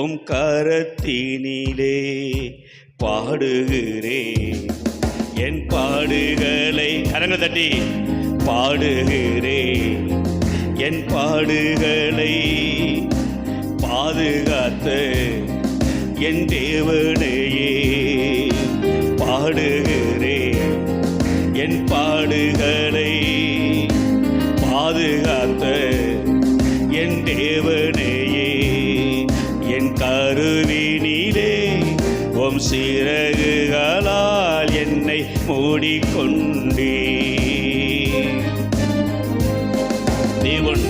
உம் கரத்தினிலே பாடுகிறேன். என் பாடுகளை கரங்கள் தட்டி பாடுகிறேன். என் பாடுகளை பாதுகாத்து என் தேவனையே பாடுகிறேன். என் பாடுகளை பாதுகாத்த என் தேவனையே சிறகுகளால் என்னை மூடிக்கொண்டே. தேவன்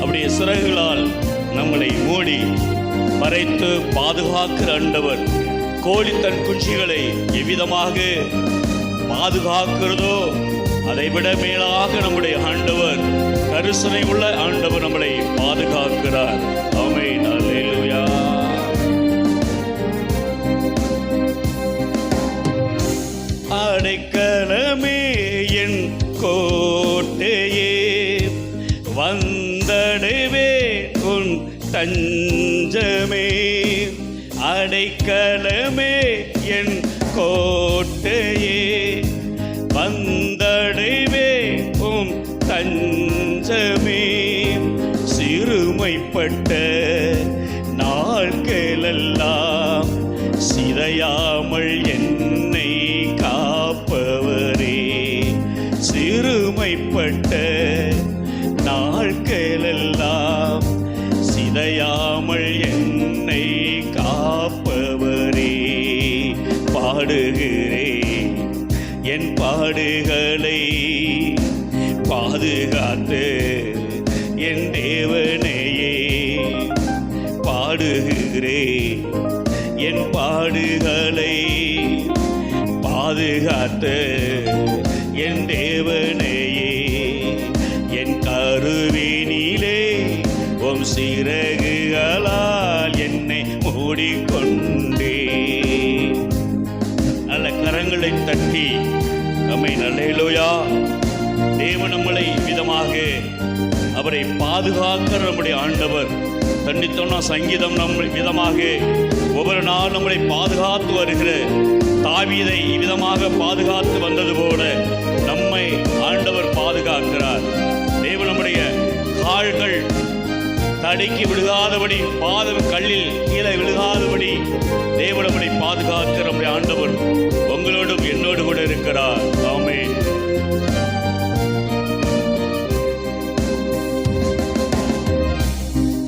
அப்படியே சிறகுகளால் நம்மளை மூடி மறைத்து பாதுகாக்கிற அண்டவர் கோழி தன் குஞ்சுகளை எவ்விதமாக பாதுகாக்கிறதோ அதைவிட மேலாக நம்முடைய ஆண்டவர் கரிசனை உள்ள ஆண்டவர் நம்மளை பாதுகாக்கிறார். ஆமென். அல்லேலூயா அடைக்கலமே என் கோட்டையே. வந்தடைவே உன் தஞ்சமே. அடைக்கலமே என் கோட்டையே. வந்தடைவே உம் தஞ்சமே. சிறுமைப்பட்ட நாட்களெல்லாம் சிதையாமல் சிறுமைப்பட்ட நாட்களெல்லாம் சிதையாமல் என்னை காப்பவரே பாடுகிறேன். என் பாடுகளை பாதுகாத்து என் தேவனையே பாடுகிறேன். என் பாடுகளை பாதுகாத்து என் தேவனையே என் கருவினிலே உம் சிறகுகளால் என்னை மூடிக்கொண்டே. நல்ல கரங்களை தட்டி நம்மை நல்லேலோயா தேவன் நம்மளை விதமாக அவரை பாதுகாக்கிற நம்முடைய ஆண்டவர். தன்னித்தோன்னா சங்கீதம் நம்ம விதமாக ஒவ்வொரு நாள் நம்மளை பாதுகாத்து வருகிற தாவீதை இவ்விதமாக பாதுகாத்து வந்தது போல நம்மை ஆண்டவர் பாதுகாக்கிறார். தேவனமுடைய நம்முடைய கால்கள் தடைக்கு விழுகாதபடி பாதம் கல்லில் கீழே விழுகாதபடி தேவன் நம்மளை பாதுகாக்கிற நம்முடைய ஆண்டவர் உங்களோடும் என்னோடு கூட இருக்கிறார். ஆமே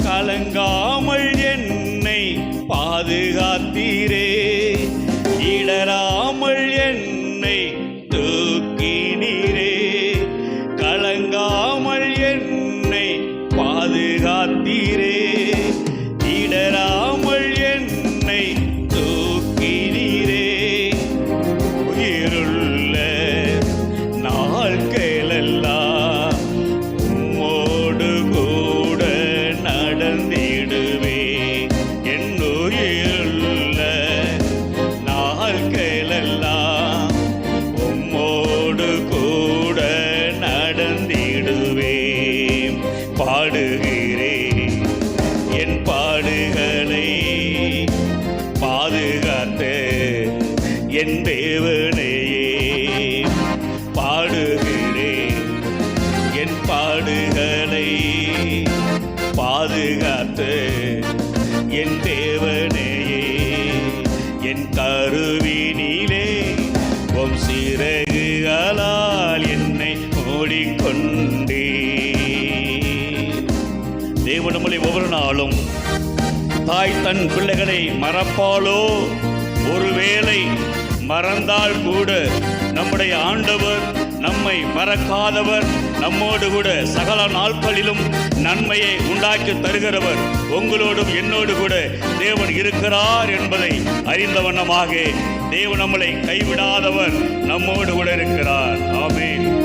கலங்காமல் என்னை பாதுகாத்தீரே. இடராமல் என்னை பாதுகாத்து என் தேவனையே என் கருவினிலே உம் சிறகுகளால் என்னை மூடிக்கொண்டே தேவன் நம்மளை ஒவ்வொரு நாளும் தாய் தன் பிள்ளைகளை மறப்பாளோ ஒருவேளை மறந்தால் கூட நம்முடைய ஆண்டவர் நம்மை மறக்காதவர். நம்மோடு கூட சகல நாட்களிலும் நன்மையை உண்டாக்கி தருகிறவர் உங்களோடும் என்னோடு கூட தேவன் இருக்கிறார் என்பதை அறிந்த வண்ணமாக தேவன் நம்மளை கைவிடாதவர் நம்மோடு கூட இருக்கிறார். ஆமேன்.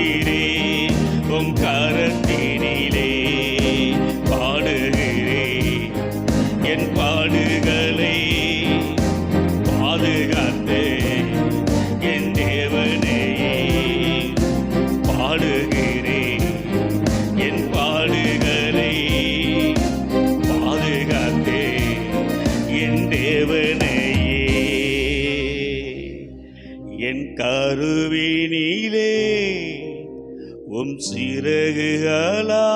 பாதுகாத்தீரே உம் கருவினிலே உம் சிறகுகளா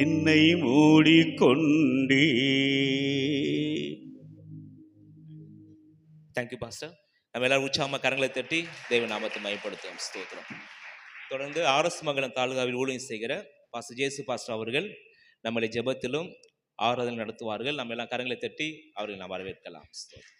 என்னை மூடிக்கொண்டே தேங்க்யூ பாஸ்டர் நம்ம எல்லாரும் உற்சாகமாக கரங்களை தட்டி தேவ நாமத்தை மயப்படுத்தும் ஸ்தோத்திரம். தொடர்ந்து ஆர்எஸ் மங்கலம் தாலுகாவில் ஊழியம் செய்கிற பாஸ்டர் ஜேசு பாஸ்டர் அவர்கள் நம்மளை ஜெபத்திலும் ஆராதனை நடத்துவார்கள். நம்ம எல்லாம் கரங்களை தட்டி அவர்களை நாம் வரவேற்கலாம். ஸ்தோத்திரம்.